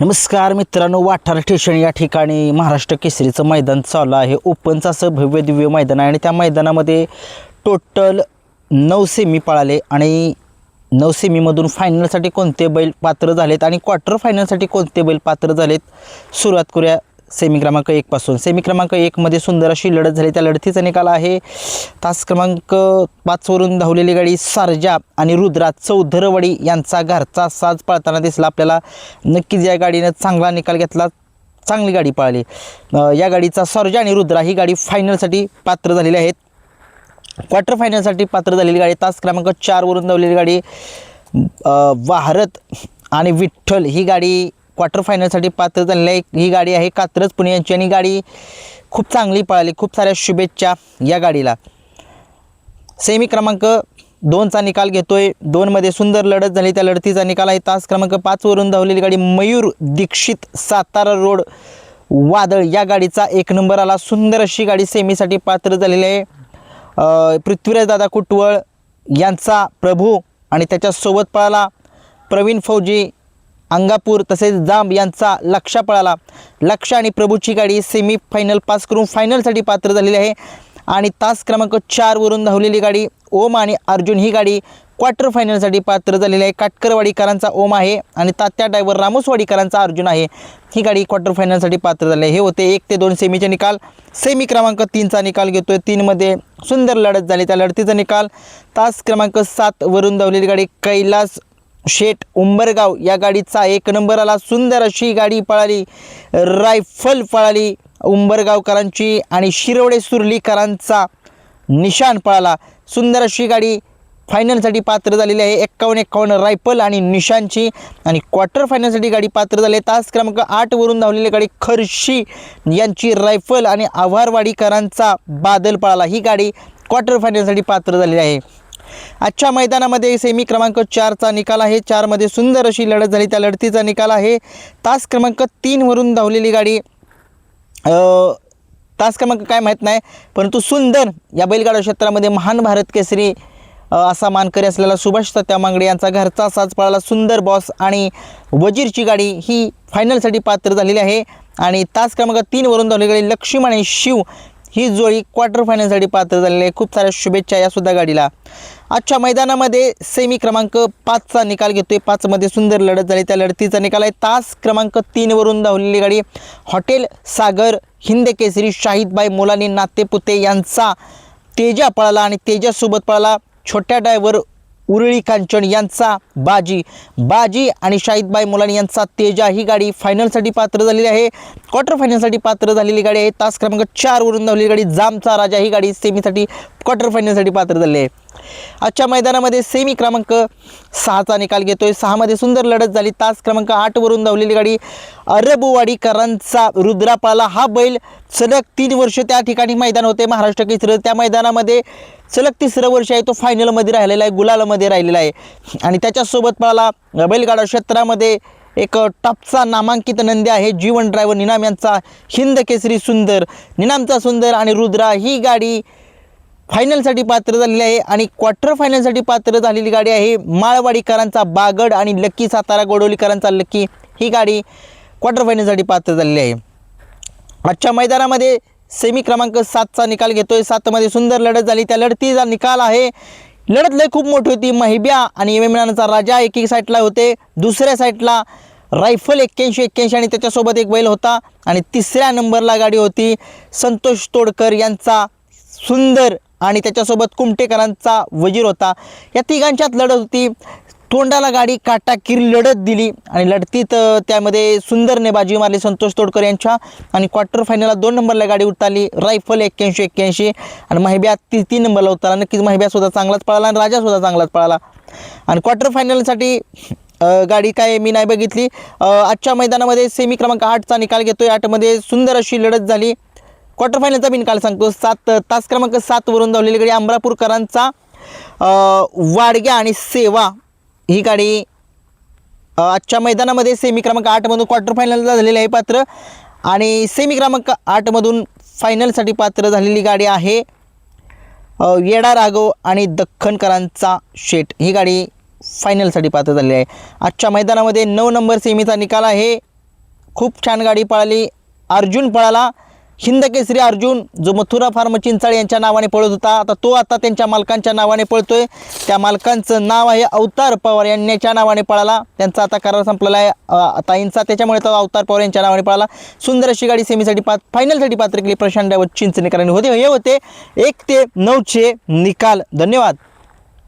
नमस्कार मित्रांनो वाठार स्टेशन या ठिकाणी महाराष्ट्र केसरीचं मैदान चालू आहे. ओपनचं असं भव्य दिव्य मैदान आहे आणि त्या मैदानामध्ये टोटल नऊ सेमी पळाले आणि नऊ सेमीमधून फायनलसाठी कोणते बैल पात्र झालेत आणि क्वार्टर फायनलसाठी कोणते बैल पात्र झालेत? सुरुवात करूया. सेमी क्रमांक एकपासून सेमी क्रमांक एकमध्ये सुंदर अशी लढत झाली. त्या लढतीचा निकाल आहे तास क्रमांक पाचवरून धावलेली गाडी सारजा आणि रुद्रा चौधरवडी यांचा घरचा साज पळताना दिसला. आपल्याला नक्कीच या गाडीनं चांगला निकाल घेतला. चांगली गाडी पाळली. या गाडीचा सर्जा आणि रुद्रा ही गाडी फायनलसाठी पात्र झालेली आहेत. क्वार्टर फायनलसाठी पात्र झालेली गाडी तास क्रमांक चारवरून धावलेली गाडी वाहरत आणि विठ्ठल ही गाडी क्वार्टर फायनलसाठी पात्र झालेली आहे ही गाडी आहे कात्रज पुणे यांची. आणि गाडी खूप चांगली पळाली. खूप साऱ्या शुभेच्छा या गाडीला. सेमी क्रमांक दोनचा निकाल घेतोय. दोनमध्ये सुंदर लढत झाली. त्या लढतीचा निकाल आहे तास क्रमांक पाचवरून धावलेली गाडी मयूर दीक्षित सातारा रोड वादळ. या गाडीचा एक नंबर आला. सुंदर अशी गाडी सेमीसाठी पात्र झालेली आहे. पृथ्वीराज दादा कुटवळ यांचा प्रभू आणि त्याच्यासोबत पळाला प्रवीण फौजी अंगापूर तसेच जांब यांचा लक्ष पळाला. लक्ष आणि प्रभूची गाडी सेमी फायनल पास करून फायनलसाठी पात्र झालेली आहे. आणि तास क्रमांक चारवरून धावलेली गाडी ओम आणि अर्जुन ही गाडी क्वार्टर फायनलसाठी पात्र झालेली आहे. काटकरवाडीकरांचा ओम आहे आणि तात्या ड्रायव्हर रामोसवाडीकरांचा अर्जुन आहे. ही गाडी क्वार्टर फायनलसाठी पात्र झाली आहे. हे होते एक ते दोन सेमीचे निकाल. सेमी क्रमांक तीनचा निकाल घेतोय. तीनमध्ये सुंदर लढत झाली. त्या लढतीचा निकाल तास क्रमांक सातवरून धावलेली गाडी कैलास शेठ उंबरगाव या गाडीचा एक नंबर आला. सुंदर अशी गाडी पळाली. रायफल पळाली. उंबरगावकरांची आणि शिरवडे सुरलीकरांचा निशान पळाला. सुंदर अशी गाडी फायनलसाठी पात्र झालेली आहे. एक्कावन्न एक्कावन्न रायफल आणि निशांची आणि क्वार्टर फायनलसाठी गाडी पात्र झाली आहे. तास क्रमांक आठवरून धावलेली गाडी खर्शी यांची रायफल आणि आव्हारवाडीकरांचा बादल पळाला. ही गाडी क्वार्टर फायनलसाठी पात्र झालेली आहे. आजच्या मैदानामध्ये सेमी क्रमांक चारचा निकाल आहे. चारमध्ये सुंदर अशी लढत झाली. त्या लढतीचा निकाल आहे. तास क्रमांक तीनवरून धावलेली गाडी तास क्रमांक काय माहीत नाही परंतु सुंदर या बैलगाडा क्षेत्रामध्ये महान भारत केसरी असा मानकरी असलेला सुभाष सत्या मांगडे यांचा घरचा साज पळाला. सुंदर बॉस आणि वजीरची गाडी ही फायनलसाठी पात्र झालेली आहे. आणि तास क्रमांक तीनवरून धावलेली गाडी लक्ष्मण आणि शिव ही जोडी क्वार्टर फायनलसाठी पात्र झालेली आहे. खूप साऱ्या शुभेच्छा या सुद्धा गाडीला. आजच्या मैदानामध्ये सेमी क्रमांक पाचचा निकाल घेतोय. पाचमध्ये सुंदर लढत झाली. त्या लढतीचा निकाल आहे. तास क्रमांक तीनवरून धावलेली गाडी हॉटेल सागर हिंद केसरी शाहिदबाई मोलानी नातेपुते यांचा तेजा पळाला आणि तेजासोबत पळाला छोट्या ड्रायव्हर उरळी कांचन यांचा बाजी. बाजी आणि शाहिदबाई मुलानी यांचा तेजा. ही गाडी फायनलसाठी पात्र झालेली आहे. क्वार्टर फायनलसाठी पात्र झालेली गाडी आहे. तास क्रमांक चारवरून धावलेली गाडी जामचा राजा. ही गाडी सेमीसाठी क्वार्टर फायनलसाठी पात्र झालेली आहे. आजच्या मैदानामध्ये सेमी क्रमांक सहाचा निकाल घेतोय. सहामध्ये सुंदर लढत झाली. तास क्रमांक आठवरून धावलेली गाडी अरबवाडीकरांचा रुद्रापाला. हा बैल सलग तीन वर्ष त्या ठिकाणी मैदान होते. महाराष्ट्र केसरी. त्या मैदानामध्ये सलग तिसरं वर्ष आहे तो फायनलमध्ये राहिलेला आहे गुलालमध्ये राहिलेला आहे. आणि त्याच्यासोबत मला बैलगाडा क्षेत्रामध्ये एक टॉपचा नामांकित नंदी आहे जीवन ड्रायव्हर निनाम यांचा हिंद केसरी सुंदर. निनामचा सुंदर आणि रुद्रा ही गाडी फायनलसाठी पात्र झालेली आहे आणि क्वार्टर फायनलसाठी पात्र झालेली गाडी आहे माळवाडीकरांचा बागड आणि लक्की सातारा गोडवलीकरांचा लक्की ही गाडी क्वार्टर फायनलसाठी पात्र झालेली आहे. आजच्या मैदानामध्ये सेमी क्रमांक सातचा निकाल घेतोय. सातमध्ये सुंदर लढत झाली. त्या लढतीचा निकाल आहे. लढत लय खूप मोठी होती. महिब्या आणि एम. एम. राजा एक एक साईडला होते. दुसऱ्या साईडला रायफल एक्क्याऐंशी एक्क्याऐंशी आणि त्याच्यासोबत एक बैल होता. आणि तिसऱ्या नंबरला गाडी होती. संतोष तोडकर यांचा सुंदर आणि त्याच्यासोबत कुमटेकरांचा वजीर होता. या तिघांच्यात लढत होती. तोंडाला गाडी काटाकीर लढत दिली आणि लढतीत त्यामध्ये सुंदरने बाजी मारली संतोष तोडकर यांच्या. आणि क्वार्टर फायनलला दोन नंबरला गाडी उतरली रायफल एक्क्याऐंशी एक्क्याऐंशी. आणि महिब्या ती तीन नंबरला उतरला. नक्कीच महिब्या सुद्धा चांगलाच पळाला आणि राजा सुद्धा चांगलाच पळाला. आणि क्वार्टर फायनलसाठी गाडी काय मी नाही बघितली. आजच्या मैदानामध्ये सेमी क्रमांक आठचा निकाल घेतोय. आठमध्ये सुंदर अशी लढत झाली. क्वार्टर फायनलचा मी निकाल सांगतो. सात तास क्रमांक सातवरून धावलेली गाडी अमरापूरकरांचा वाडग्या आणि सेवा. ही गाडी आजच्या मैदानामध्ये सेमी क्रमांक आठमधून क्वार्टर फायनलला झालेली आहे पात्र. आणि सेमी क्रमांक आठमधून फायनलसाठी पात्र झालेली गाडी आहे येडा राघव आणि दख्खनकरांचा शेट ही गाडी फायनलसाठी पात्र झालेली आहे. आजच्या मैदानामध्ये नऊ नंबर सेमीचा निकाल आहे. खूप छान गाडी पळाली. अर्जुन पळाला. हिंद केसरी अर्जुन जो मथुरा फार्म चिंचाळ यांच्या नावाने पळत होता आता तो आता त्यांच्या मालकांच्या नावाने पळतोय. त्या मालकांचं नाव आहे अवतार पवार यांच्या नावाने पळाला. त्यांचा आता करार संपलेला आहे. ताईंचा त्याच्यामुळे तो अवतार पवार यांच्या नावाने पळाला. सुंदर अशी गाडी सेमीसाठी पा फायनलसाठी पात्र केली. प्रशांत डायवर चिंचणेकरांनी होते हे होते. एक ते नऊचे निकाल. धन्यवाद.